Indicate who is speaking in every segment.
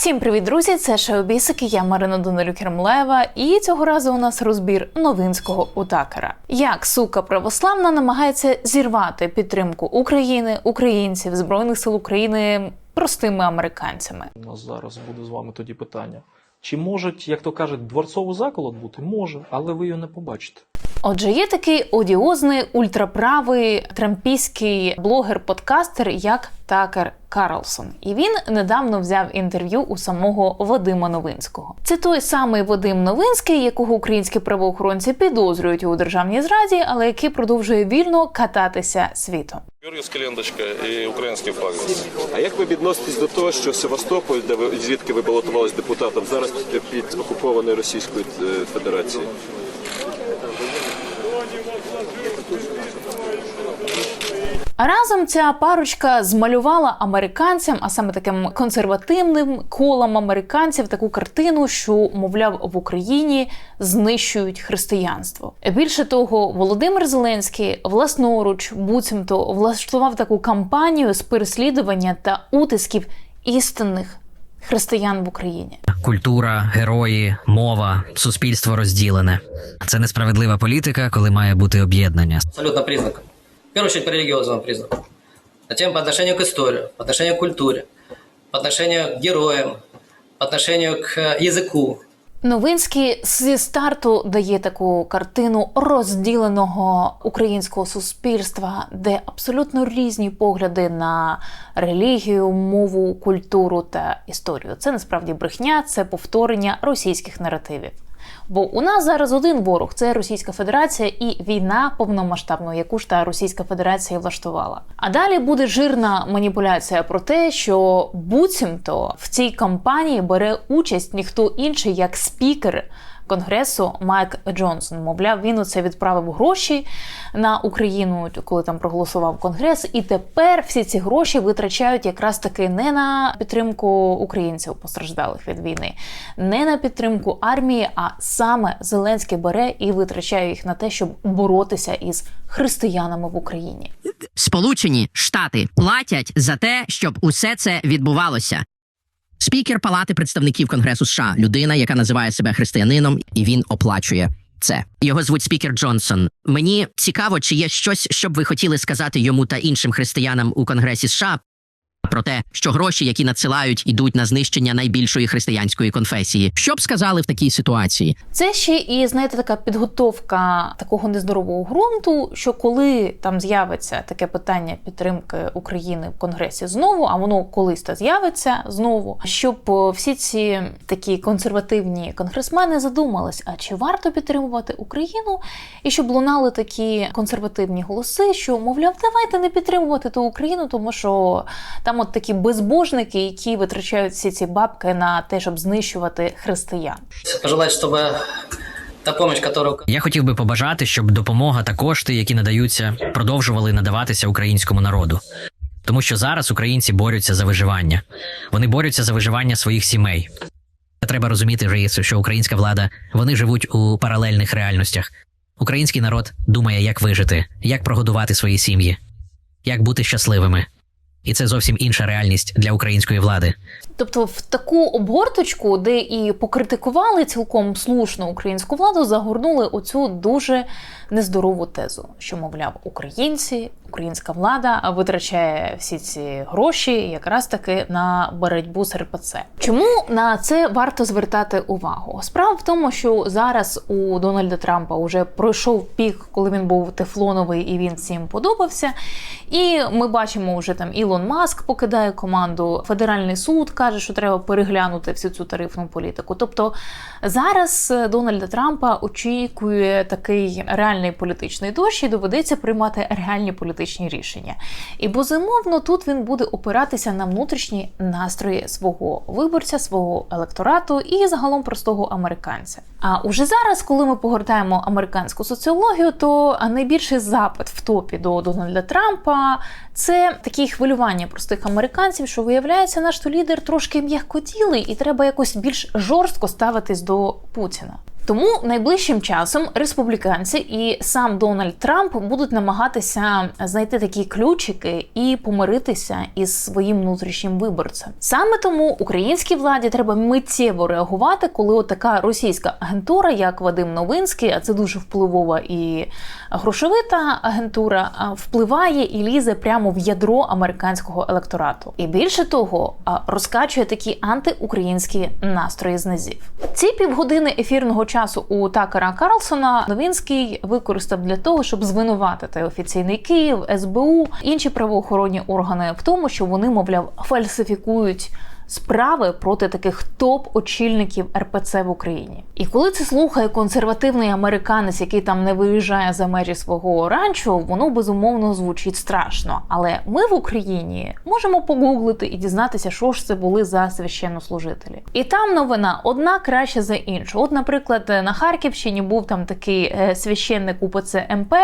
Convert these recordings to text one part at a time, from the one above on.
Speaker 1: Всім привіт, друзі! Це Шеобісики, я Марина Донелю Кермлева, і цього разу у нас розбір новинського утакера. Як сука православна намагається зірвати підтримку України, українців, збройних сил України простими американцями.
Speaker 2: У нас зараз буде з вами тоді питання. Чи можуть, як то кажуть, дворцовий заколот бути? Може, але ви його не побачите.
Speaker 1: Отже, є такий одіозний ультраправий трампійський блогер-подкастер, як Такер Карлсон, і він недавно взяв інтерв'ю у самого Вадима Новинського. Це той самий Вадим Новинський, якого українські правоохоронці підозрюють у державній зраді, але який продовжує вільно кататися світом.
Speaker 3: Георгіївська ленточка і український флаг.
Speaker 4: А як ви відноситесь до того, що Севастополь, де ви звідки ви балотувалися депутатом, зараз під окупованою Російською е, Федерацією?
Speaker 1: А разом ця парочка змалювала американцям, а саме таким консервативним колом американців, таку картину, що, мовляв, в Україні знищують християнство. Більше того, Володимир Зеленський власноруч буцімто влаштував таку кампанію з переслідування та утисків істинних християн в Україні.
Speaker 5: Культура, герої, мова, суспільство розділене. Це несправедлива політика, коли має бути об'єднання.
Speaker 6: абсолютно признаком. В первую очередь по религиозному признаку. Затем по отношению к истории, по отношению к культуре, по отношению к героям, по отношению к э, языку.
Speaker 1: Новинський зі старту дає таку картину розділеного українського суспільства, де абсолютно різні погляди на релігію, мову, культуру та історію. Це насправді брехня, це повторення російських наративів. Бо у нас зараз один ворог це Російська Федерація і війна повномасштабна, яку ж та Російська Федерація влаштувала. А далі буде жирна маніпуляція про те, що буцімто в цій кампанії бере участь ніхто інший як спікер. Конгресу Майк Джонсон, мовляв, він оце відправив гроші на Україну, коли там проголосував конгрес, і тепер всі ці гроші витрачають якраз таки не на підтримку українців постраждалих від війни, не на підтримку армії, а саме Зеленський бере і витрачає їх на те, щоб боротися із християнами в Україні.
Speaker 7: Сполучені Штати платять за те, щоб усе це відбувалося. Спікер Палати представників Конгресу США, людина, яка називає себе християнином, і він оплачує це. Його звуть спікер Джонсон. Мені цікаво, чи є щось, що б ви хотіли сказати йому та іншим християнам у Конгресі США про те, що гроші, які надсилають, ідуть на знищення найбільшої християнської конфесії. Що б сказали в такій ситуації?
Speaker 1: Це ще і знаєте, така підготовка такого нездорового ґрунту, що коли там з'явиться таке питання підтримки України в Конгресі знову, а воно колись то з'явиться знову, щоб е, всі ці такі консервативні конгресмени задумались, а чи варто підтримувати Україну, і щоб лунали такі консервативні голоси, що мовляв, давайте не підтримувати ту Україну, тому що там от такі безбожники, які витрачають всі ці бабки на те, щоб знищувати християн.
Speaker 6: Пожелать, чтобы та помощь, которую
Speaker 5: Я хотів би побажати, щоб допомога та кошти, які надаються, продовжували надаватися українському народу. Тому що зараз українці борються за виживання. Вони борються за виживання своїх сімей. Треба розуміти, що українська влада вони живуть у паралельних реальностях. Український народ думає, як вижити, як прогодувати свої сім'ї, як бути щасливими. І це зовсім інша реальність для української влади.
Speaker 1: Тобто, в таку обгорточку, де і покритикували цілком слушно українську владу, загорнули оцю дуже нездорову тезу, що мовляв, українці, українська влада витрачає всі ці гроші якраз таки на боротьбу з РПЦ. Чому на це варто звертати увагу? Справа в тому, що зараз у Дональда Трампа вже пройшов пік, коли він був тефлоновий і він всім подобався. І ми бачимо, вже там Ілон Маск покидає команду. Федеральний суд каже, що треба переглянути всю цю тарифну політику. Тобто зараз Дональда Трампа очікує такий реальний політичний дощ і доведеться приймати реальні політичні рішення. І безумовно тут він буде опиратися на внутрішні настрої свого виборця, свого електорату і загалом простого американця. А уже зараз, коли ми погортаємо американську соціологію, то найбільший запит в топі до Дональда Трампа це такі хвилювання простих американців, що виявляється, наш то лідер трошки м'якотілий, і треба якось більш жорстко ставитись до Путіна. Тому найближчим часом республіканці і сам Дональд Трамп будуть намагатися знайти такі ключики і помиритися із своїм внутрішнім виборцем. Саме тому українській владі треба миттєво реагувати, коли от така російська агентура, як Вадим Новинський, а це дуже впливова і грошовита агентура, впливає і лізе прямо в ядро американського електорату. І більше того, розкачує такі антиукраїнські настрої з низів. Ці півгодини ефірного часу у Такера Карлсона Новинський використав для того, щоб звинуватити офіційний Київ, СБУ, інші правоохоронні органи в тому, що вони, мовляв, фальсифікують справи проти таких топ-очільників РПЦ в Україні. І коли це слухає консервативний американець, який там не виїжджає за межі свого ранчо, воно безумовно звучить страшно. Але ми в Україні можемо погуглити і дізнатися, що ж це були за священнослужителі. І там новина одна краще за іншу. От, наприклад, на Харківщині був там такий е, священник УПЦ МП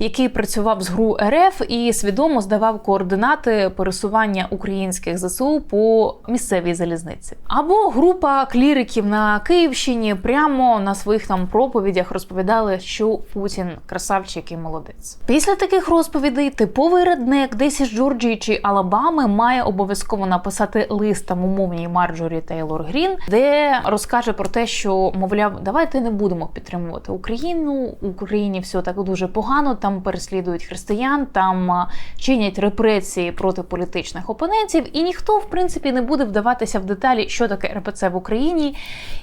Speaker 1: який працював з ГРУ РФ і свідомо здавав координати пересування українських ЗСУ по місцевій залізниці. Або група кліриків на Київщині прямо на своїх там проповідях розповідали, що Путін красавчик і молодець. Після таких розповідей типовий реднек десь із Джорджії чи Алабами має обов'язково написати лист там умовній Марджорі Тейлор Грін, де розкаже про те, що мовляв, давайте не будемо підтримувати Україну. Україні все так дуже погано. Там переслідують християн, там чинять репресії проти політичних опонентів, і ніхто, в принципі, не буде вдаватися в деталі, що таке РПЦ в Україні,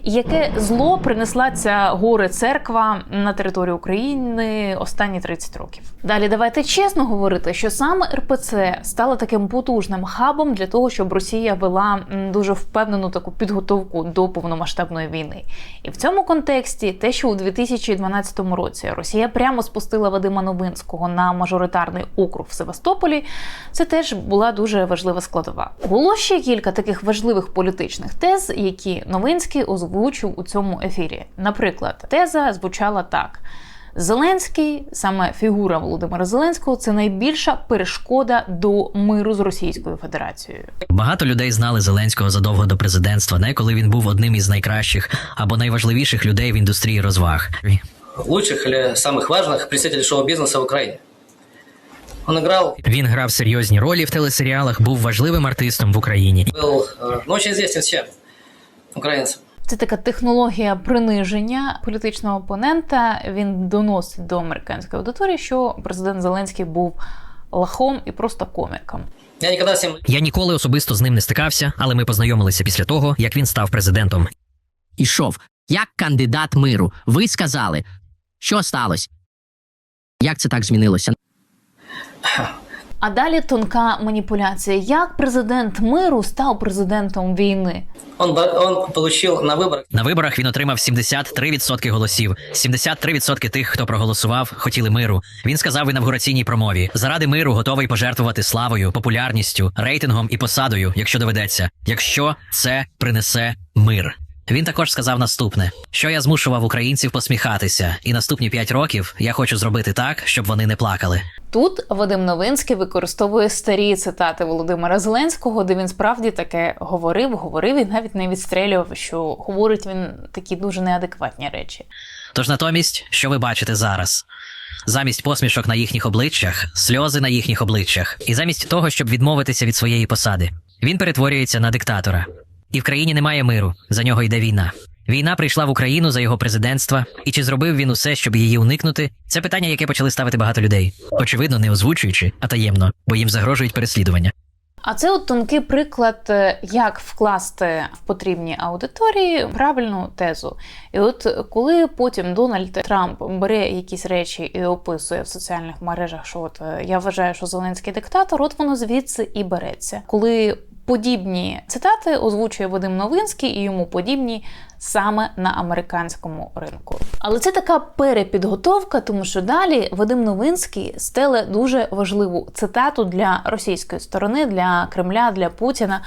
Speaker 1: і яке зло принесла ця горе церква на територію України останні 30 років. Далі давайте чесно говорити, що саме РПЦ стала таким потужним хабом для того, щоб Росія вела дуже впевнену таку підготовку до повномасштабної війни. І в цьому контексті те, що у 2012 році Росія прямо спустила Вадима Новинського на мажоритарний округ в Севастополі, це теж була дуже важлива складова. Було ще кілька таких важливих політичних тез, які Новинський озвучив у цьому ефірі. Наприклад, теза звучала так. Зеленський, саме фігура Володимира Зеленського, це найбільша перешкода до миру з Російською Федерацією.
Speaker 5: Багато людей знали Зеленського задовго до президентства, не коли він був одним із найкращих або найважливіших людей в індустрії розваг.
Speaker 6: Лучших или самых важных представителей шоу-бизнеса в Украине. Он играл,
Speaker 5: Він грав серйозні ролі в телесеріалах, був важливим артистом в Україні.
Speaker 6: был э, ну, очень известен.
Speaker 1: Це така технологія приниження політичного опонента. Він доносить до американської аудиторії, що президент Зеленський був лахом і просто коміком.
Speaker 6: Я никогда с
Speaker 5: Я ніколи особисто з ним не стикався, але ми познайомилися після того, як він став президентом.
Speaker 7: Ішов як кандидат миру. Ви сказали, що сталося? Як це так змінилося?
Speaker 1: А далі тонка маніпуляція. Як президент миру став президентом війни?
Speaker 6: Он, он получил на выборах
Speaker 5: На виборах він отримав 73% голосів. 73% тих, хто проголосував, хотіли миру. Він сказав в інавгураційній промові: заради миру готовий пожертвувати славою, популярністю, рейтингом і посадою, якщо доведеться, якщо це принесе мир. Він також сказав наступне: що я змушував українців посміхатися, і наступні 5 років я хочу зробити так, щоб вони не плакали.
Speaker 1: Тут Вадим Новинський використовує старі цитати Володимира Зеленського, де він справді таке говорив, говорив і навіть не відстрелював, що говорить він такі дуже неадекватні речі.
Speaker 5: Тож натомість, що ви бачите зараз? Замість посмішок на їхніх обличчях, сльози на їхніх обличчях, і замість того, щоб відмовитися від своєї посади, він перетворюється на диктатора. І в країні немає миру, за нього йде війна. Війна прийшла в Україну за його президентства, і чи зробив він усе, щоб її уникнути? Це питання, яке почали ставити багато людей. Очевидно, не озвучуючи, а таємно, бо їм загрожують переслідування.
Speaker 1: А це от тонкий приклад, е, як вкласти в потрібні аудиторії правильну тезу. І от коли потім Дональд Трамп бере якісь речі і описує в соціальних мережах, що от е, я вважаю, що Зеленський диктатор, от воно звідси і береться. Коли подібні цитати озвучує Вадим Новинський і йому подібні саме на американському ринку. Але це така перепідготовка, тому що далі Вадим Новинський стеле дуже важливу цитату для російської сторони, для Кремля, для Путіна.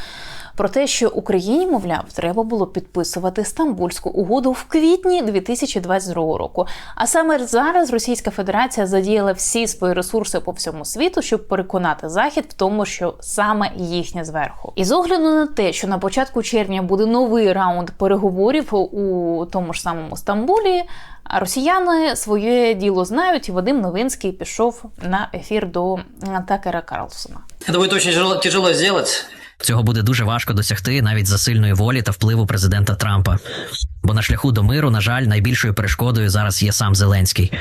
Speaker 1: Про те, що Україні, мовляв, треба було підписувати Стамбульську угоду в квітні 2022 року. А саме зараз Російська Федерація задіяла всі свої ресурси по всьому світу, щоб переконати Захід в тому, що саме їхнє зверху. І з огляду на те, що на початку червня буде новий раунд переговорів у тому ж самому Стамбулі. А росіяни своє діло знають, і Вадим Новинський пішов на ефір до Такера Карлсона.
Speaker 6: Это будет очень тяжело, сделать.
Speaker 5: Цього буде дуже важко досягти навіть за сильної волі та впливу президента Трампа. Бо на шляху до миру, на жаль, найбільшою перешкодою зараз є сам Зеленський,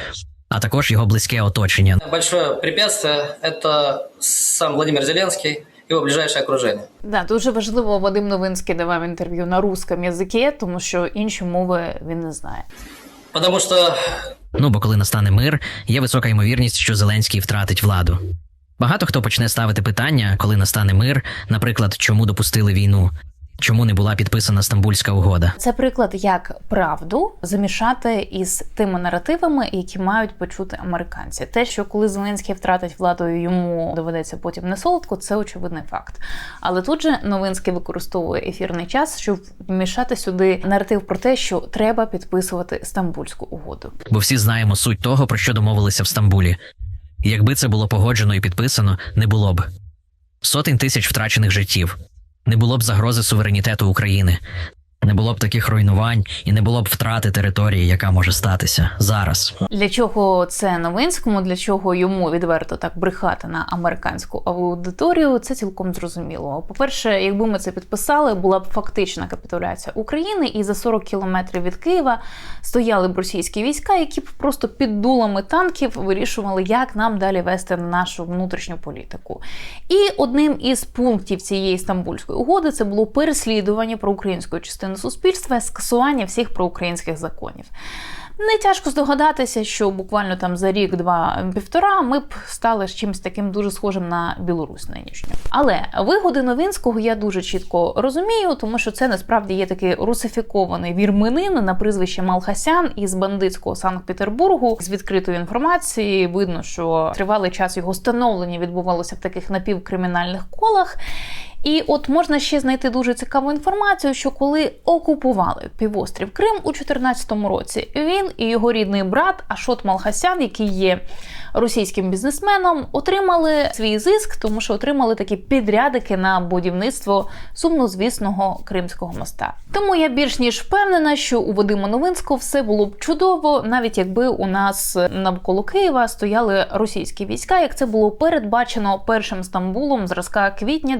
Speaker 5: а також його близьке оточення.
Speaker 6: Большое препятствие – это сам Владимир Зеленский, его ближайшее окружение.
Speaker 1: Да, дуже важливо, Вадим Новинський давав інтерв'ю на русском язикі, тому що інші мови він не знає.
Speaker 6: Потому что
Speaker 5: Ну бо коли настане мир, є висока ймовірність, що Зеленський втратить владу. Багато хто почне ставити питання, коли настане мир, наприклад, чому допустили війну, чому не була підписана Стамбульська угода.
Speaker 1: Це приклад, як правду замішати із тими наративами, які мають почути американці. Те, що коли Зеленський втратить владу, йому доведеться потім не солодко, це очевидний факт. Але тут же Новинський використовує ефірний час, щоб вмішати сюди наратив про те, що треба підписувати Стамбульську угоду.
Speaker 5: Бо всі знаємо суть того, про що домовилися в Стамбулі. Якби це було погоджено і підписано, не було б сотень тисяч втрачених життів, не було б загрози суверенітету України, не було б таких руйнувань і не було б втрати території, яка може статися зараз.
Speaker 1: Для чого це Новинському, для чого йому відверто так брехати на американську аудиторію, це цілком зрозуміло. По-перше, якби ми це підписали, була б фактична капітуляція України, і за 40 кілометрів від Києва стояли б російські війська, які б просто під дулами танків вирішували, як нам далі вести нашу внутрішню політику. І одним із пунктів цієї стамбульської угоди це було переслідування проукраїнської частини суспільства, скасування всіх проукраїнських законів. Не тяжко здогадатися, що буквально там за рік, два, півтора ми б стали з чимось таким дуже схожим на Білорусь нинішню. Але вигоди Новинського я дуже чітко розумію, тому що це насправді є такий русифікований вірменин на прізвище Малхасян із бандитського Санкт-Петербургу. З відкритої інформації видно, що тривалий час його становлення відбувалося в таких напівкримінальних колах. І от можна ще знайти дуже цікаву інформацію, що коли окупували півострів Крим у 2014 році, він і його рідний брат Ашот Малхасян, який є російським бізнесменом, отримали свій зиск, тому що отримали такі підрядики на будівництво сумнозвісного кримського моста. Тому я більш ніж впевнена, що у Вадима Новинського все було б чудово, навіть якби у нас навколо Києва стояли російські війська, як це було передбачено першим Стамбулом зразка квітня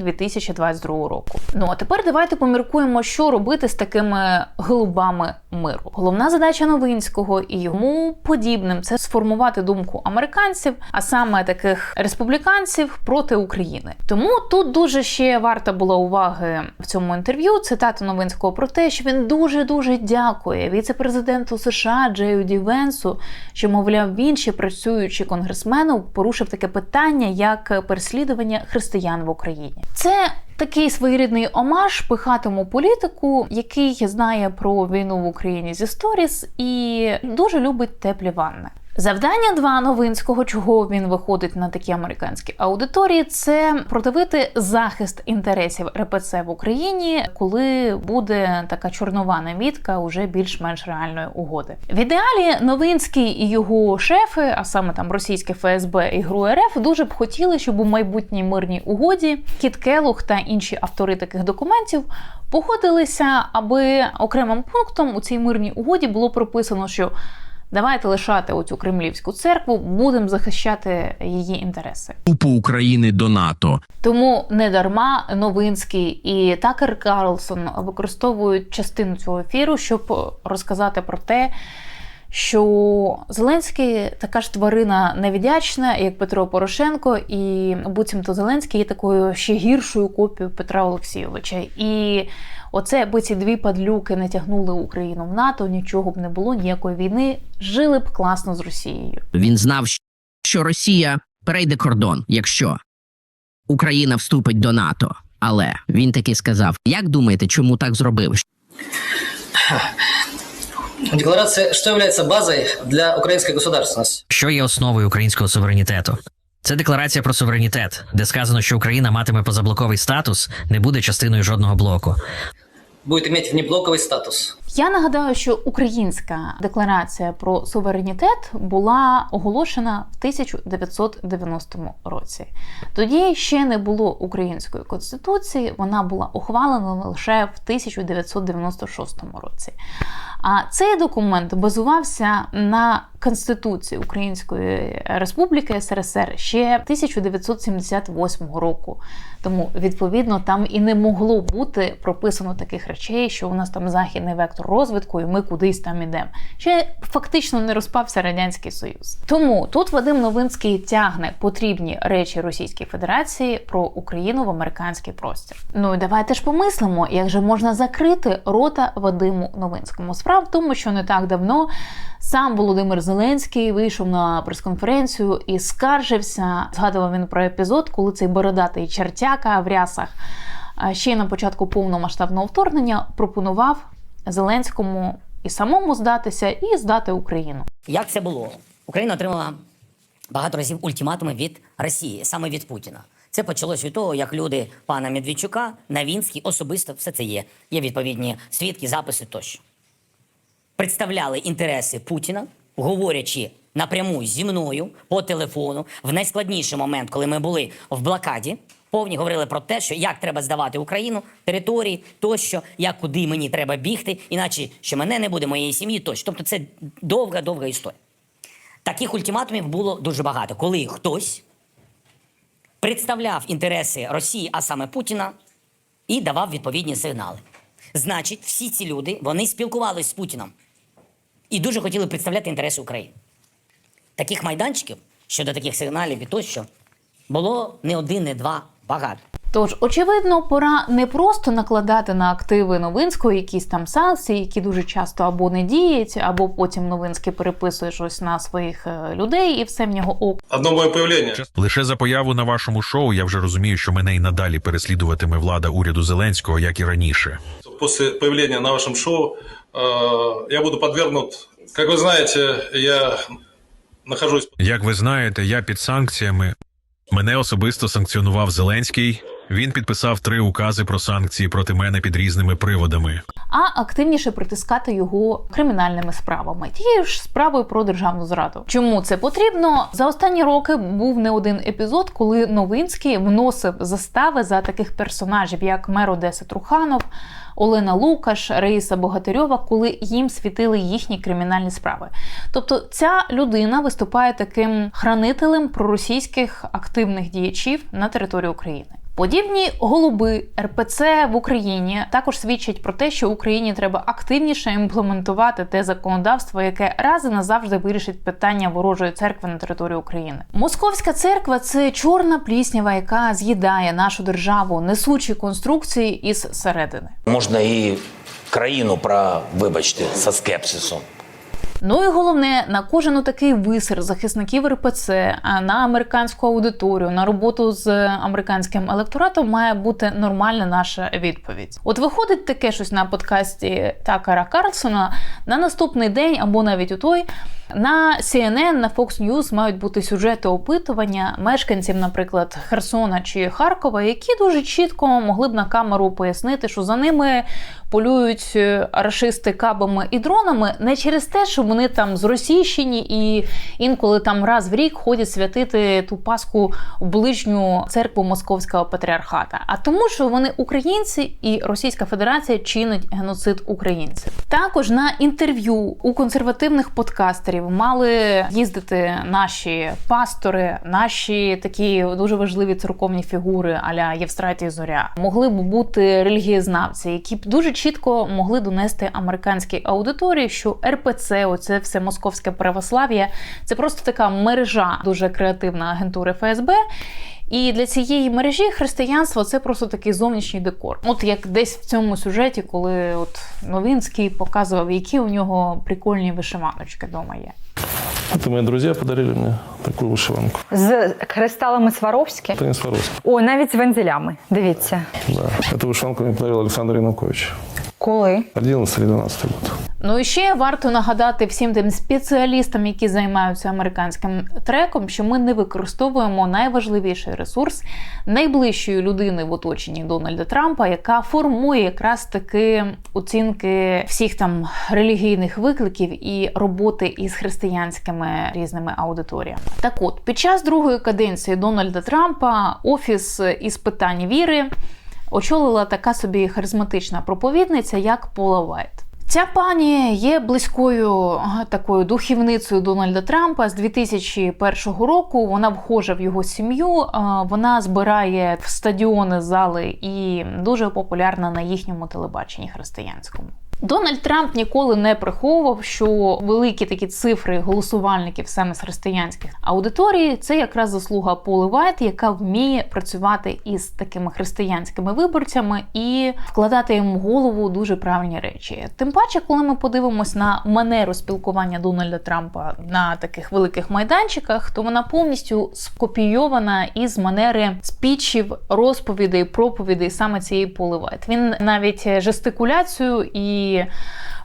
Speaker 1: 2022 року. Ну а тепер давайте поміркуємо, що робити з такими голубами миру. Головна задача Новинського і йому подібним це сформувати думку американців, а саме таких республіканців проти України. Тому тут дуже ще варта була уваги в цьому інтерв'ю. Цитата Новинського про те, що він дуже дуже дякує віце-президенту США Джею Ді Венсу, що мовляв він ще працюючи конгресменом, порушив таке питання, як переслідування християн в Україні. Це Такий своєрідний омаж пихатиму політику, який знає про війну в Україні зі сторіс і дуже любить теплі ванни. Завдання два Новинського, чого він виходить на такі американські аудиторії, це продавити захист інтересів РПЦ в Україні, коли буде така чорнова намітка уже більш-менш реальної угоди. В ідеалі Новинський і його шефи, а саме там російське ФСБ і ГРУ РФ, дуже б хотіли, щоб у майбутній мирній угоді Кіт Келух та інші автори таких документів погодилися, аби окремим пунктом у цій мирній угоді було прописано, що Давайте лишати оцю кремлівську церкву, будемо захищати її інтереси.
Speaker 8: Вступу України до НАТО.
Speaker 1: Тому не дарма Новинський і Такер Карлсон використовують частину цього ефіру, щоб розказати про те, що Зеленський така ж тварина невдячна, як Петро Порошенко, і буцімто Зеленський є такою ще гіршою копією Петра Олексійовича. І оце, аби ці дві падлюки не тягнули Україну в НАТО, нічого б не було, ніякої війни, жили б класно з Росією.
Speaker 7: Він знав, що Росія перейде кордон, якщо Україна вступить до НАТО. Але він таки сказав: як думаєте, чому так зробив?
Speaker 6: декларация, что является базой для украинской государственности?
Speaker 5: Що є основою українського суверенітету? Це декларація про суверенітет, де сказано, що Україна матиме позаблоковий статус, не буде частиною жодного блоку.
Speaker 6: Будет иметь внеблоковый статус.
Speaker 1: Я нагадаю, що українська декларація про суверенітет була оголошена в 1990 році. Тоді ще не було української конституції, вона була ухвалена лише в 1996 році. А цей документ базувався на Конституції Української Республіки СРСР ще 1978 року. Тому, відповідно, там і не могло бути прописано таких речей, що у нас там західний вектор розвитку, і ми кудись там ідемо. Ще фактично не розпався радянський союз. Тому тут Вадим Новинський тягне потрібні речі Російській Федерації про Україну в американський простір. Ну і давайте ж помислимо, як же можна закрити рота Вадиму Новинському. Справа в тому, що не так давно сам Володимир Зеленський вийшов на прес-конференцію і скаржився. Згадував він про епізод, коли цей бородатий чертяка в рясах ще на початку повномасштабного вторгнення пропонував Зеленському і самому здатися, і здати Україну.
Speaker 9: Як це було? Україна отримала багато разів ультиматуми від Росії, саме від Путіна. Це почалось від того, як люди пана Медведчука, Навінський, особисто все це є. Є відповідні свідки, записи тощо. Представляли інтереси Путіна, говорячи напряму зі мною по телефону в найскладніший момент, коли ми були в блокаді. Повні говорили про те, що як треба здавати Україну, території тощо, як куди мені треба бігти, іначе що мене не буде, моєї сім'ї тощо. Тобто це довга, довга історія. Таких ультиматумів було дуже багато, коли хтось представляв інтереси Росії, а саме Путіна, і давав відповідні сигнали. Значить, всі ці люди вони спілкувалися з Путіном і дуже хотіли представляти інтереси України. Таких майданчиків щодо таких сигналів і тощо було не один, не два, багато.
Speaker 1: Тож, очевидно, пора не просто накладати на активи Новинського якісь там санкції, які дуже часто або не діють, або потім Новинський переписує щось на своїх е, людей, і все в нього ок.
Speaker 3: Одно мое появление.
Speaker 8: Лише за появу на вашому шоу я вже розумію, що мене і надалі переслідуватиме влада уряду Зеленського, як і раніше.
Speaker 3: После появления на вашем шоу я буду подвергнут, как вы знаете, я нахожусь
Speaker 8: Як ви знаєте, я під санкціями. Мене особисто санкціонував Зеленський. Він підписав три укази про санкції проти мене під різними приводами.
Speaker 1: а активніше притискати його кримінальними справами, тією ж справою про державну зраду. Чому це потрібно? За останні роки був не один епізод, коли Новинський вносив застави за таких персонажів, як мер Одеси Труханов, Олена Лукаш, Раїса Богатирьова, коли їм світили їхні кримінальні справи. Тобто ця людина виступає таким хранителем проросійських активних діячів на території України. Подібні голуби РПЦ в Україні також свідчать про те, що Україні треба активніше імплементувати те законодавство, яке раз і назавжди вирішить питання ворожої церкви на території України. Московська церква це чорна пліснява, яка з'їдає нашу державу, несучі конструкції із середини.
Speaker 10: Можна і країну про, вибачте, со скепсисом.
Speaker 1: Ну і головне, на кожен такий висер захисників РПЦ, на американську аудиторію, на роботу з американським електоратом має бути нормальна наша відповідь. От виходить таке щось на подкасті Такара Карлсона на наступний день або навіть у той. На CNN, на Fox News мають бути сюжети опитування мешканців, наприклад, Херсона чи Харкова, які дуже чітко могли б на камеру пояснити, що за ними полюють е, рашисти кабами і дронами не через те, що вони там зросійщені і інколи там раз в рік ходять святити ту Пасху в ближню церкву Московського патріархата, а тому, що вони українці і Російська Федерація чинить геноцид українців. Також на інтерв'ю у консервативних подкастерів мали їздити наші пастори, наші такі дуже важливі церковні фігури аля Євстратій Зоря. Могли б бути релігієзнавці, які б дуже чітко могли донести американській аудиторії, що РПЦ, оце все московське православ'я, це просто така мережа дуже креативна агентури ФСБ. І для цієї мережі християнство це просто такий зовнішній декор. От як десь в цьому сюжеті, коли от Новинський показував, які у нього прикольні вишиваночки вдома є.
Speaker 3: Это мои друзья подарили мне такую вышиванку.
Speaker 11: З кристалами Сваровські.
Speaker 3: Это не Сваровский.
Speaker 11: О, навіть з вензелями. Дивіться.
Speaker 3: Да. Эту вышиванку мне подарил Александр Янукович.
Speaker 11: Коли?
Speaker 3: 11 или 12 год.
Speaker 1: Ну і ще варто нагадати всім тим спеціалістам, які займаються американським треком, що ми не використовуємо найважливіший ресурс найближчої людини в оточенні Дональда Трампа, яка формує якраз таки оцінки всіх там релігійних викликів і роботи із християнськими різними аудиторіями. Так от, під час другої каденції Дональда Трампа офіс із питань віри очолила така собі харизматична проповідниця, як Пола Вайт. Ця пані є близькою такою духівницею Дональда Трампа з 2001 року. Вона вхожа в його сім'ю. Вона збирає в стадіони зали і дуже популярна на їхньому телебаченні християнському. Дональд Трамп ніколи не приховував, що великі такі цифри голосувальників саме з християнських аудиторій це якраз заслуга Поли Вайт, яка вміє працювати із такими християнськими виборцями і вкладати їм в голову дуже правильні речі. Тим паче, коли ми подивимось на манеру спілкування Дональда Трампа на таких великих майданчиках, то вона повністю скопійована із манери спічів, розповідей, проповідей саме цієї Поли Вайт. Він навіть жестикуляцію і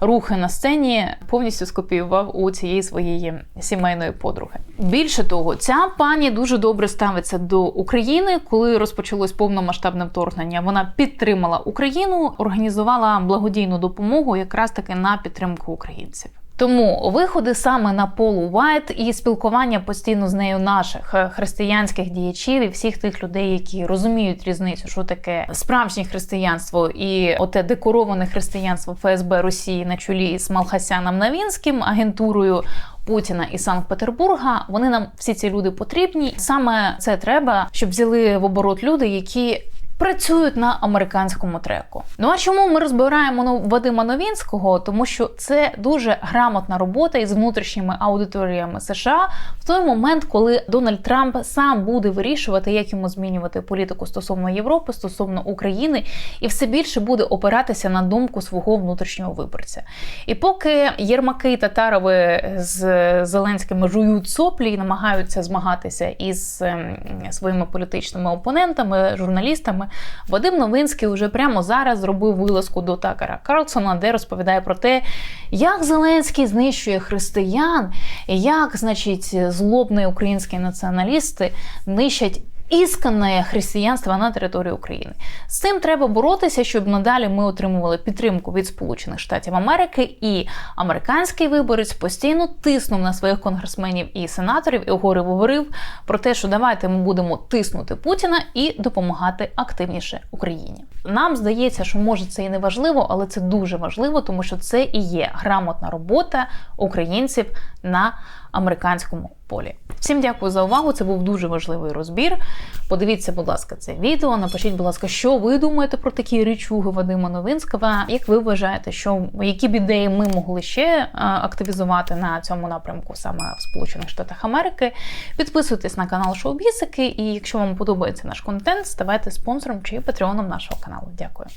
Speaker 1: рухи на сцені повністю скопіював у цієї своєї сімейної подруги. Більше того, ця пані дуже добре ставиться до України. Коли розпочалось повномасштабне вторгнення, вона підтримала Україну, організувала благодійну допомогу якраз таки на підтримку українців. Тому виходи саме на Полу Вайт і спілкування постійно з нею наших е, християнських діячів і всіх тих людей, які розуміють різницю, що таке справжнє християнство і оте декороване християнство ФСБ Росії на чолі з Малхасяном Навінським, агентурою Путіна і Санкт-Петербурга. Вони нам всі ці люди потрібні. Саме це треба, щоб взяли в оборот люди, які. Працюють на американському треку. Ну а чому ми розбираємо ну, Вадима Новінського? Тому що це дуже грамотна робота із внутрішніми аудиторіями США в той момент, коли Дональд Трамп сам буде вирішувати, як йому змінювати політику стосовно Європи, стосовно України, і все більше буде опиратися на думку свого внутрішнього виборця. І поки Єрмаки і Татарови з Зеленськими жують соплі і намагаються змагатися із ем, своїми політичними опонентами, журналістами. Вадим Новинський уже прямо зараз зробив вилазку до Такера Карлсона, де розповідає про те, як Зеленський знищує християн, як, значить, злобні українські націоналісти нищать. Ісканне християнство на території України з цим треба боротися, щоб надалі ми отримували підтримку від Сполучених Штатів Америки, і американський виборець постійно тиснув на своїх конгресменів і сенаторів і говорив, говорив про те, що давайте ми будемо тиснути Путіна і допомагати активніше Україні. Нам здається, що може це і не важливо, але це дуже важливо, тому що це і є грамотна робота українців на американському полі. Всім дякую за увагу. Це був дуже важливий розбір. Подивіться, будь ласка, це відео. Напишіть, будь ласка, що ви думаєте про такі речуги Вадима Новинського. Як ви вважаєте, що які б ідеї ми могли ще е, активізувати на цьому напрямку саме в Сполучених Штатах Америки? Підписуйтесь на канал Шоу Бісики, і якщо вам подобається наш контент, ставайте спонсором чи патреоном нашого каналу. Дякую.